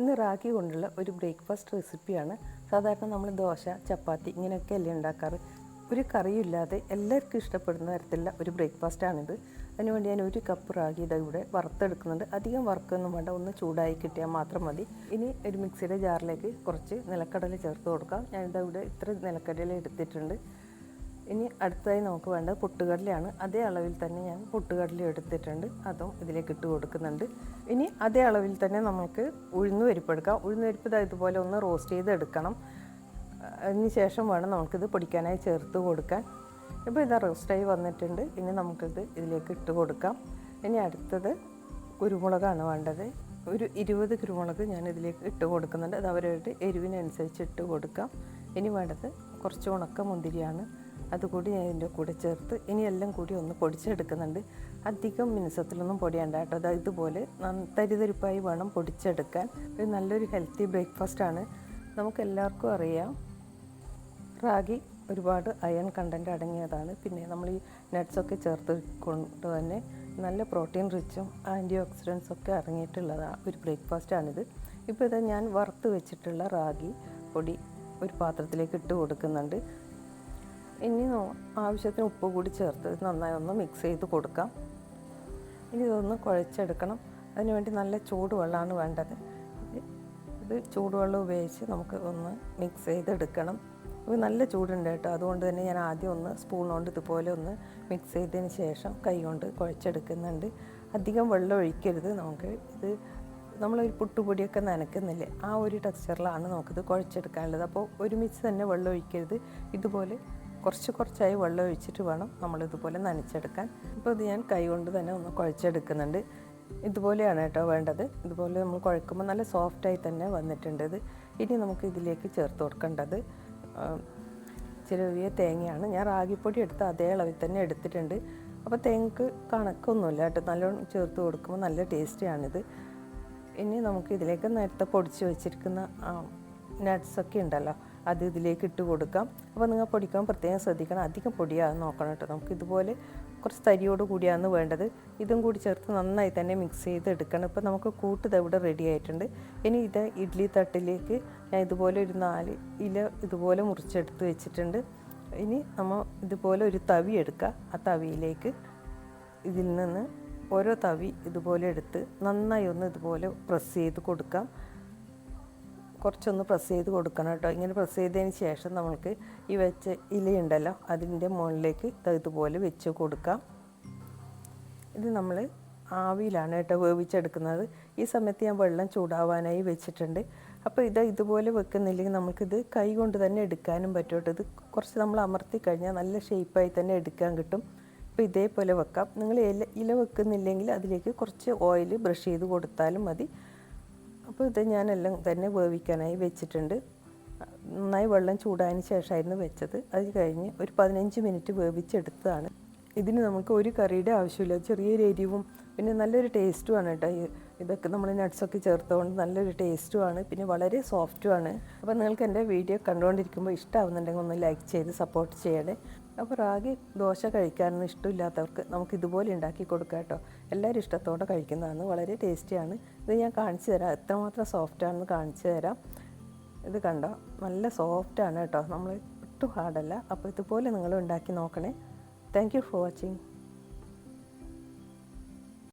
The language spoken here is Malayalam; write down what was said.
ഇന്ന് റാഗി കൊണ്ടുള്ള ഒരു ബ്രേക്ക്ഫാസ്റ്റ് റെസിപ്പിയാണ്. സാധാരണ നമ്മൾ ദോശ ചപ്പാത്തി ഇങ്ങനെയൊക്കെ അല്ലേ ഉണ്ടാക്കാറ്? ഒരു കറിയില്ലാതെ എല്ലാവർക്കും ഇഷ്ടപ്പെടുന്ന തരത്തിലുള്ള ഒരു ബ്രേക്ക്ഫാസ്റ്റാണിത് അതിനുവേണ്ടി ഞാൻ ഒരു കപ്പ് റാഗി ഇതാ ഇവിടെ വറുത്തെടുക്കുന്നുണ്ട്. അധികം വറുക്കൊന്നും വേണ്ട ഒന്ന് ചൂടായി കിട്ടിയാൽ മാത്രം മതി. ഇനി ഒരു മിക്സിയുടെ ജാറിലേക്ക് കുറച്ച് നിലക്കടല ചേർത്ത് കൊടുക്കാം. ഞാനിതാ ഇവിടെ ഇത്ര നിലക്കടല എടുത്തിട്ടുണ്ട്. ഇനി അടുത്തതായി നമുക്ക് വേണ്ടത് പൊട്ടുകടലയാണ്. അതേ അളവിൽ തന്നെ ഞാൻ പൊട്ടുകടല എടുത്തിട്ടുണ്ട്. അതും ഇതിലേക്ക് ഇട്ട് കൊടുക്കുന്നുണ്ട്. ഇനി അതേ അളവിൽ തന്നെ നമുക്ക് ഉഴുന്ന് പരിപ്പെടുക്കാം ഉഴുന്ന് പരിപ്പ് ഇതുപോലെ ഒന്ന് റോസ്റ്റ് ചെയ്ത് എടുക്കണം. അതിന് ശേഷം വേണം നമുക്കിത് പൊടിക്കാനായി ചേർത്ത് കൊടുക്കാൻ. ഇപ്പോൾ ഇതാ റോസ്റ്റായി വന്നിട്ടുണ്ട്. ഇനി നമുക്കിത് ഇതിലേക്ക് ഇട്ട് കൊടുക്കാം. ഇനി അടുത്തത് കുരുമുളകാണ് വേണ്ടത്. ഒരു ഇരുപത് കുരുമുളക് ഞാൻ ഇതിലേക്ക് ഇട്ട് കൊടുക്കുന്നുണ്ട്. അത് അവരുടെ എരിവിനനുസരിച്ച് ഇട്ട് കൊടുക്കാം. ഇനി വേണ്ടത് കുറച്ച് ഉണക്ക മുന്തിരിയാണ്. അതുകൂടി ഞാൻ ഇതിന്റെ കൂടെ ചേർത്ത് ഇനി എല്ലാം കൂടി ഒന്ന് പൊടിച്ചെടുക്കുന്നുണ്ട്. അധികം മിനുസത്തിലൊന്നും പൊടിയണ്ട കേട്ടോ. അത് ഇതുപോലെ തരിതരിപ്പായി വേണം പൊടിച്ചെടുക്കാൻ. ഒരു നല്ലൊരു ഹെൽത്തി ബ്രേക്ക്ഫാസ്റ്റാണ് നമുക്ക് എല്ലാവർക്കും അറിയാം റാഗി ഒരുപാട് അയൺ കണ്ടന്റ് അടങ്ങിയതാണ്. പിന്നെ നമ്മൾ ഈ നട്ട്സൊക്കെ ചേർത്ത് കൊണ്ട് തന്നെ നല്ല പ്രോട്ടീൻ റിച്ചും ആന്റി ഓക്സിഡൻസ് ഒക്കെ അടങ്ങിയിട്ടുള്ളതാണ് ഒരു ബ്രേക്ക്ഫാസ്റ്റാണിത് ഇപ്പോൾ ഇത് ഞാൻ വറുത്ത് വെച്ചിട്ടുള്ള റാഗി പൊടി ഒരു പാത്രത്തിലേക്ക് ഇട്ട് കൊടുക്കുന്നുണ്ട്. ഇനി ആവശ്യത്തിന് ഉപ്പ് കൂടി ചേർത്ത് നന്നായി ഒന്ന് മിക്സ് ചെയ്ത് കൊടുക്കാം. ഇനി ഇതൊന്ന് കുഴച്ചെടുക്കണം. അതിനുവേണ്ടി നല്ല ചൂടുവെള്ളമാണ് വേണ്ടത്. ഇത് ചൂടുവെള്ളം ഉപയോഗിച്ച് നമുക്ക് ഒന്ന് മിക്സ് ചെയ്തെടുക്കണം. ഇത് നല്ല ചൂടുണ്ട് കേട്ടോ. അതുകൊണ്ട് തന്നെ ഞാൻ ആദ്യം ഒന്ന് സ്പൂൺ കൊണ്ട് ഇതുപോലെ ഒന്ന് മിക്സ് ചെയ്തതിന് ശേഷം കൈ കൊണ്ട് കുഴച്ചെടുക്കുന്നുണ്ട്. അധികം വെള്ളം ഒഴിക്കരുത്. നമുക്ക് ഇത് നമ്മളൊരു പുട്ടുപൊടിയൊക്കെ നനക്കുന്നില്ലേ ആ ഒരു ടെക്സ്ചറിലാണ് നമുക്കിത് കുഴച്ചെടുക്കാനുള്ളത്. അപ്പോൾ ഒരുമിച്ച് തന്നെ വെള്ളം ഒഴിക്കരുത്. ഇതുപോലെ കുറച്ച് കുറച്ചായി വെള്ളം ഒഴിച്ചിട്ട് വേണം നമ്മൾ ഇതുപോലെ നനച്ചെടുക്കാൻ. ഇപ്പോൾ ഇത് ഞാൻ കൈ കൊണ്ട് തന്നെ ഒന്ന് കുഴച്ചെടുക്കുന്നുണ്ട്. ഇതുപോലെയാണ് കേട്ടോ വേണ്ടത്. ഇതുപോലെ നമ്മൾ കുഴക്കുമ്പോൾ നല്ല സോഫ്റ്റായി തന്നെ വന്നിട്ടുണ്ട് ഇത്. ഇനി നമുക്ക് ഇതിലേക്ക് ചേർത്ത് കൊടുക്കേണ്ടത് ചെറിയ തേങ്ങയാണ്. ഞാൻ റാഗിപ്പൊടി എടുത്ത് അതേ അളവിൽ തന്നെ എടുത്തിട്ടുണ്ട്. അപ്പോൾ തേങ്ങക്ക് കണക്കൊന്നുമില്ല കേട്ടോ. നല്ലോണം ചേർത്ത് കൊടുക്കുമ്പോൾ നല്ല ടേസ്റ്റിയാണിത്. ഇനി നമുക്ക് ഇതിലേക്ക് നേരത്തെ പൊടിച്ച് വെച്ചിരിക്കുന്ന നട്ട്സൊക്കെ ഉണ്ടല്ലോ. അത് ഇതിലേക്ക് ഇട്ട് കൊടുക്കാം. അപ്പോൾ നിങ്ങൾ പൊടിക്കാൻ പ്രത്യേകം ശ്രദ്ധിക്കണം. അധികം പൊടിയാകുന്ന നോക്കണം കേട്ടോ. നമുക്ക് ഇതുപോലെ കുറച്ച് തരിയോട് കൂടിയാണ് വേണ്ടത്. ഇതും കൂടി ചേർത്ത് നന്നായി തന്നെ മിക്സ് ചെയ്ത് എടുക്കണം. ഇപ്പോൾ നമുക്ക് കൂട്ട് ഇവിടെ റെഡി ആയിട്ടുണ്ട്. ഇനി ഇത് ഇഡ്ഡലി തട്ടിലേക്ക് ഞാൻ ഇതുപോലെ ഒരു നാല് ഇല ഇതുപോലെ മുറിച്ചെടുത്ത് വെച്ചിട്ടുണ്ട്. ഇനി നമ്മൾ ഇതുപോലെ ഒരു തവി എടുക്കുക ആ തവിയിലേക്ക് ഇതിൽ നിന്ന് ഓരോ തവി ഇതുപോലെ എടുത്ത് നന്നായി ഒന്ന് ഇതുപോലെ പ്രസ് ചെയ്ത് കൊടുക്കാം. കുറച്ചൊന്ന് പ്രസ് ചെയ്ത് കൊടുക്കണം കേട്ടോ. ഇങ്ങനെ പ്രസ് ചെയ്തതിന് ശേഷം നമ്മൾക്ക് ഈ വെച്ച ഇലയുണ്ടല്ലോ അതിന്റെ മുകളിലേക്ക് ഇതുപോലെ വെച്ച് കൊടുക്കാം. ഇത് നമ്മൾ ആവിയിലാണ് കേട്ടോ വേവിച്ചെടുക്കുന്നത്. ഈ സമയത്ത് ഞാൻ വെള്ളം ചൂടാവാനായി വെച്ചിട്ടുണ്ട്. അപ്പോൾ ഇത് ഇതുപോലെ വെക്കുന്നില്ലെങ്കിൽ നമുക്കിത് കൈ കൊണ്ട് തന്നെ എടുക്കാനും പറ്റും ഇത് കുറച്ച് നമ്മൾ അമർത്തി കഴിഞ്ഞാൽ നല്ല ഷേപ്പായി തന്നെ എടുക്കാൻ കിട്ടും. അപ്പോൾ ഇതേപോലെ വെക്കാം. നിങ്ങൾ ഇല ഇല വെക്കുന്നില്ലെങ്കിൽ അതിലേക്ക് കുറച്ച് ഓയിൽ ബ്രഷ് ചെയ്ത് കൊടുത്താലും മതി. അപ്പോൾ ഇത് ഞാനെല്ലാം തന്നെ വേവിക്കാനായി വെച്ചിട്ടുണ്ട്. നന്നായി വെള്ളം ചൂടായതിന് ശേഷമായിരുന്നു വെച്ചത്. അത് കഴിഞ്ഞ് ഒരു പതിനഞ്ച് മിനിറ്റ് വേവിച്ചെടുത്തതാണ്. ഇതിന് നമുക്ക് ഒരു കറിയുടെ ആവശ്യമില്ല. ചെറിയൊരു എരിവും പിന്നെ നല്ലൊരു ടേസ്റ്റുമാണ് കേട്ടോ ഇതൊക്കെ നമ്മൾ നട്ട്സൊക്കെ ചേർത്തുകൊണ്ട് നല്ലൊരു ടേസ്റ്റുമാണ് പിന്നെ വളരെ സോഫ്റ്റുമാണ് അപ്പോൾ നിങ്ങൾക്ക് എന്റെ വീഡിയോ കണ്ടുകൊണ്ടിരിക്കുമ്പോൾ ഇഷ്ടമാവുന്നുണ്ടെങ്കിൽ ഒന്ന് ലൈക്ക് ചെയ്ത് സപ്പോർട്ട് ചെയ്യണേ. അപ്പോൾ റാഗി ദോശ കഴിക്കാനൊന്നും ഇഷ്ടമില്ലാത്തവർക്ക് നമുക്ക് ഇതുപോലെ ഉണ്ടാക്കി കൊടുക്കാം കേട്ടോ. എല്ലാവരും ഇഷ്ടത്തോടെ കഴിക്കുന്നതാണ്. വളരെ ടേസ്റ്റിയാണ്. ഇത് ഞാൻ കാണിച്ചു തരാം. എത്രമാത്രം സോഫ്റ്റാണെന്ന് കാണിച്ചു തരാം. ഇത് കണ്ടോ? നല്ല സോഫ്റ്റാണ് കേട്ടോ. നമ്മൾ ഒട്ടും ഹാർഡല്ല അപ്പോൾ ഇതുപോലെ നിങ്ങൾ ഉണ്ടാക്കി നോക്കണേ. Thank you for watching